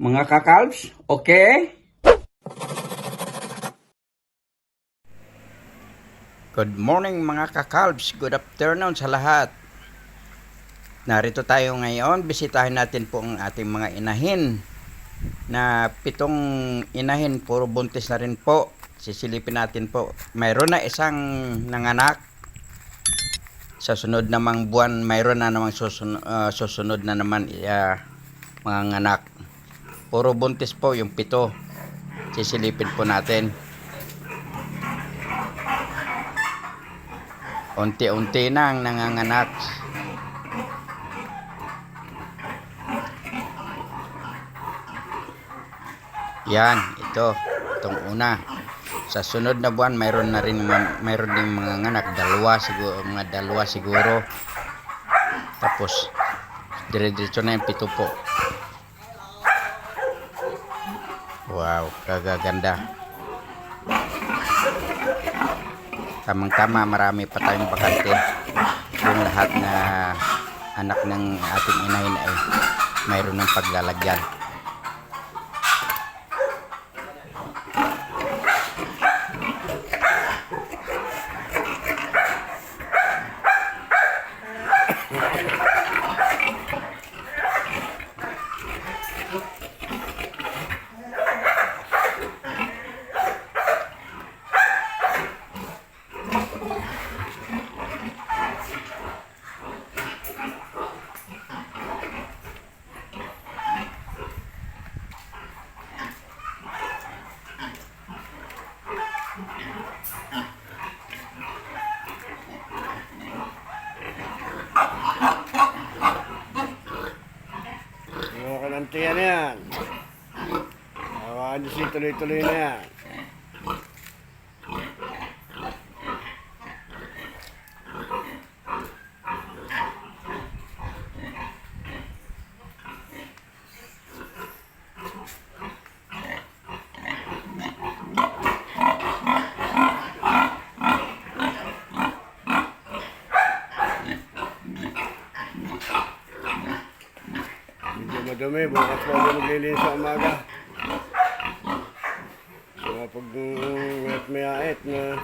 Mga kakalbs, okay? Good morning mga kakalbs. Good afternoon sa lahat. Narito tayo ngayon. Bisitahin natin po ang ating mga inahin. Na pitong inahin, puro buntis na rin po. Sisilipin natin po. Mayroon na isang nanganak. Sa sunod namang buwan, mayroon na namang susunod, susunod na naman uh, mga anak. Puro buntis po yung pito. Sisilipin po natin. Unti-unti na ang nanganganak. Yan, ito. Itong una. Sa sunod na buwan, mayroon na rin ma- mayroon din mga anak, dalawa siguro, mga dalawa siguro. Tapos dire-diretso na yung pito po. Wow, kagaganda. Tamang-tama, marami pa tayong bakante. Yung lahat na anak ng ating inahin ay mayroon ng paglalagyan. Mga kanantiyan na yan. Hawaan niyo si tuloy-tuloy na yan. Madumi, bukas pa ako maglilinis sa umaga. So, pag mayat mayait na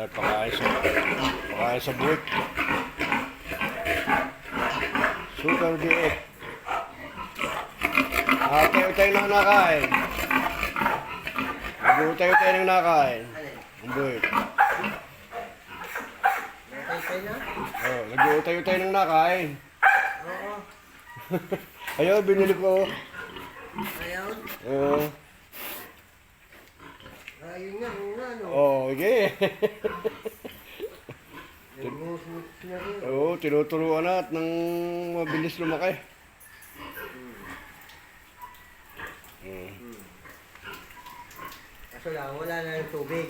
ay pakain sa pakain sa buwik. Super diet. Ate, tayo nang nakain. Nag-utay tayo nang nakain. Ang buwik. Oh, nag-utay tayo nang nakain. Ayaw, binili ko. Ayaw? Oo. Ayun nga, yun nga, no? Oh, okay. Nagmusmut na rin. Oo, tinuturuan na at nang mabilis lumaki. Kaso lang, wala na yung tubig.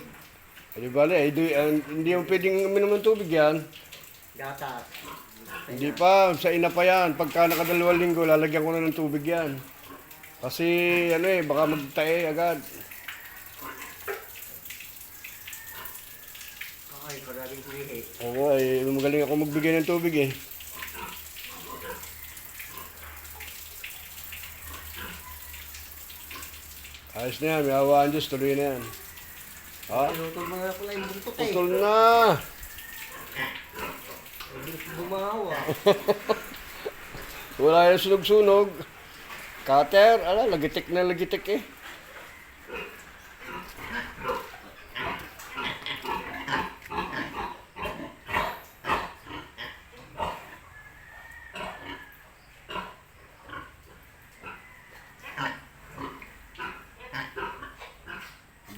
Hindi bale, eh, di, ah, hindi mo pwedeng uminom ng tubig yan. Gatas. Hindi pa, sa ina pa yan. Pagka nakadalawang linggo, lalagyan ko na ng tubig yan. Kasi, ano eh, baka magtae agad. Okay, maraming kumihi. Oo, eh, magaling ako magbigay ng tubig eh. Ayos na yan, may awaan Diyos, tuloy na yan. Ha? Pinutol mo nga pala yung buntot eh. Putol na! Bumawa. Wala yung sunog-sunog. Cutter, ala, lagitik na lagitik eh.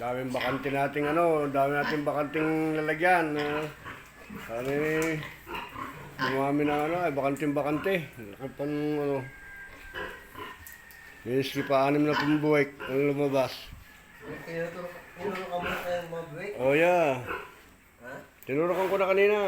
Daming bakante nating ano, dami nating bakanting lalagyan. Uh, eh, Dumami na ano, ay bakanting bakante. Nung ano. Ministry pa anim na pumbuwik ang lumabas. Tinuturo ka muna kayong mga break. Oh, yeah. Ha? Tinurukan ko na kanina.